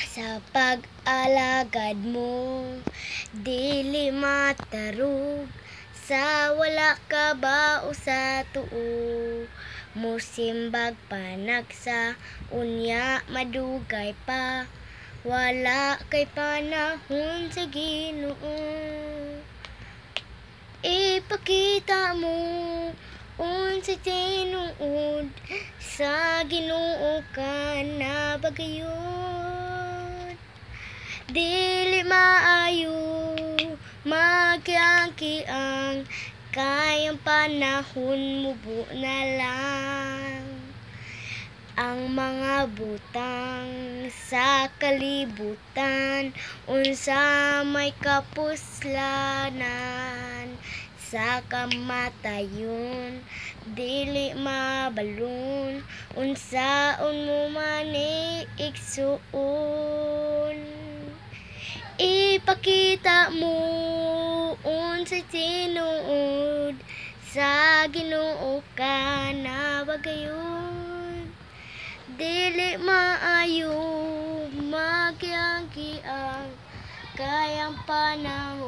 Sa pag-alagad mo, dili matarog Sa wala ka ba o sa tuo. Musimbag panagsa, unya madugay pa. Wala kay panahon sa ginoo. Ipakita mo unsa tinuod sa Ginoo ka na bagayon dili maayo magkiang kayang panahon mubo na lang. Ang mga butang sa kalibutan unsa may kapuslanan. Sa kamatayon dili mabalon unsaon mo man igsuon ipakita mo unsa tinuod sa Ginoo ka na bagayon. Dili maayo magyangki ang kayang panahon